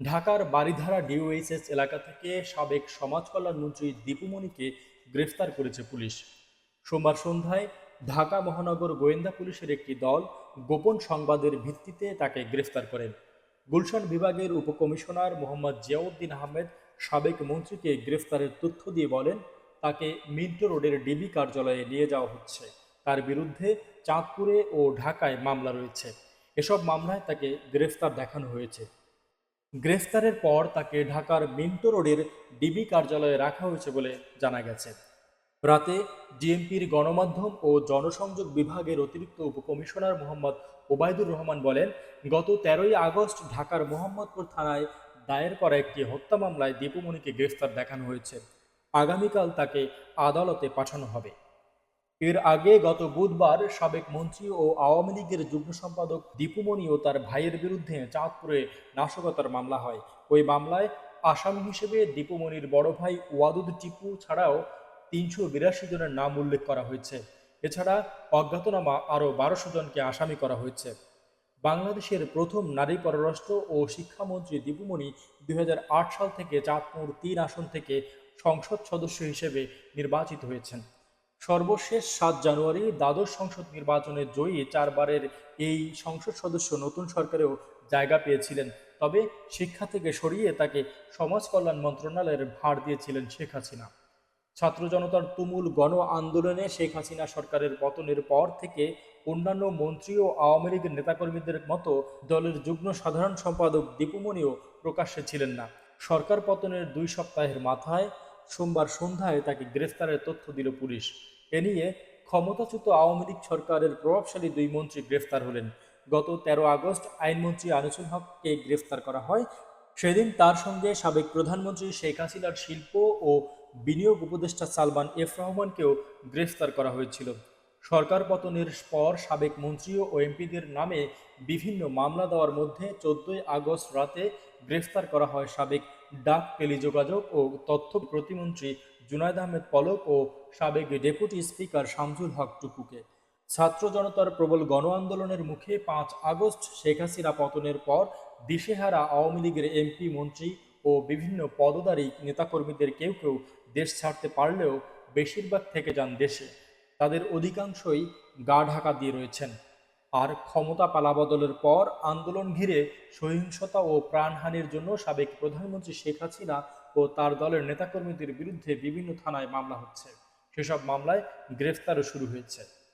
ঢাকার বারিধারা ডিওএইচএস এলাকা থেকে সাবেক সমাজ কল্যাণ মন্ত্রী দীপুমণিকে গ্রেফতার করেছে পুলিশ। সোমবার সন্ধ্যায় ঢাকা মহানগর গোয়েন্দা পুলিশের একটি দল গোপন সংবাদের ভিত্তিতে তাকে গ্রেফতার করেন গুলশান বিভাগের উপকমিশনার মোহাম্মদ জিয়াউদ্দিন আহমেদ সাবেক মন্ত্রীকে গ্রেফতারের তথ্য দিয়ে বলেন, তাকে মিন্টো রোডের ডিবি কার্যালয়ে নিয়ে যাওয়া হচ্ছে। তার বিরুদ্ধে চাঁদপুরে ও ঢাকায় মামলা রয়েছে। এসব মামলায় তাকে গ্রেফতার দেখানো হয়েছে। গ্রেফতারের পর তাকে ঢাকার মিন্টো রোডের ডিবি কার্যালয়ে রাখা হয়েছে বলে জানা গেছে। রাতে ডিএমপির গণমাধ্যম ও জনসংযোগ বিভাগের অতিরিক্ত উপকমিশনার মোহাম্মদ ওবায়দুর রহমান বলেন, গত তেরোই আগস্ট ঢাকার মোহাম্মদপুর থানায় দায়ের করা একটি হত্যা মামলায় দীপুমণিকে গ্রেফতার দেখানো হয়েছে। আগামীকাল তাকে আদালতে পাঠানো হবে। এর আগে গত বুধবার সাবেক মন্ত্রী ও আওয়ামী লীগের যুগ্ম সম্পাদক দীপুমণি ও তার ভাইয়ের বিরুদ্ধে চাঁদপুরে নাশকতার মামলা হয়। ওই মামলায় আসামি হিসেবে দীপুমণির বড় ভাই ওয়াদুদ টিপু ছাড়াও তিনশো বিরাশি জনের নাম উল্লেখ করা হয়েছে। এছাড়া অজ্ঞাতনামা আরও বারোশো জনকে আসামি করা হয়েছে। বাংলাদেশের প্রথম নারী পররাষ্ট্র ও শিক্ষামন্ত্রী দীপুমণি দুই হাজার আট সাল থেকে চাঁদপুর তিন আসন থেকে সংসদ সদস্য হিসেবে নির্বাচিত হয়েছেন। সর্বশেষ সাত জানুয়ারি দ্বাদশ সংসদ নির্বাচনে জয়ী চারবারের এই সংসদ সদস্য নতুন সরকারেও জায়গা পেয়েছিলেন। তবে শিক্ষা থেকে সরিয়ে তাকে সমাজ কল্যাণ মন্ত্রণালয়ের ভার দিয়েছিলেন শেখ হাসিনা। ছাত্র জনতার তুমুল গণ আন্দোলনে শেখ হাসিনা সরকারের পতনের পর থেকে অন্যান্য মন্ত্রী ও আওয়ামী লীগের নেতাকর্মীদের মতো দলের যুগ্ম সাধারণ সম্পাদক দীপুমণিও প্রকাশ্যে ছিলেন না। সরকার পতনের দুই সপ্তাহের মাথায় সোমবার সন্ধ্যায় তাকে গ্রেফতারের তথ্য দিল পুলিশ। এ নিয়ে ক্ষমতাচ্যুত আওয়ামী লীগ সরকারের প্রভাবশালী দুই মন্ত্রী গ্রেফতার হলেন। গত তেরো আগস্ট আইনমন্ত্রী আনিসুল হককে গ্রেফতার করা হয়। সেদিন তার সঙ্গে সাবেক প্রধানমন্ত্রী শেখ হাসিনার শিল্প ও বিনিয়োগ উপদেষ্টা সালমান এফ রহমানকেও গ্রেফতার করা হয়েছিল। সরকার পতনের পর সাবেক মন্ত্রী ও এমপিদের নামে বিভিন্ন মামলা দেওয়ার মধ্যে চোদ্দই আগস্ট রাতে গ্রেফতার করা হয় সাবেক ডাক টেলিযোগাযোগ ও তথ্য প্রতিমন্ত্রী জুনায়দ আহমেদ পলক ও সাবেক ডেপুটি স্পিকার শামসুল হক টুকুকে ছাত্র জনতার প্রবল গণ আন্দোলনের মুখে পাঁচ আগস্ট শেখ হাসিনা পতনের পর দিশেহারা আওয়ামী লীগের এমপি, মন্ত্রী ও বিভিন্ন পদধারী নেতাকর্মীদের কেউ কেউ দেশ ছাড়তে পারলেও বেশিরভাগ থেকে যান দেশে। তাদের অধিকাংশই গা ঢাকা দিয়ে রয়েছেন। আর ক্ষমতা পালাবদলের পর আন্দোলন ঘিরে সহিংসতা ও প্রাণহানির জন্য সাবেক প্রধানমন্ত্রী শেখ হাসিনা ও তার দলের নেতাকর্মীদের বিরুদ্ধে বিভিন্ন থানায় মামলা হচ্ছে। সেসব মামলায় গ্রেফতারও শুরু হয়েছে।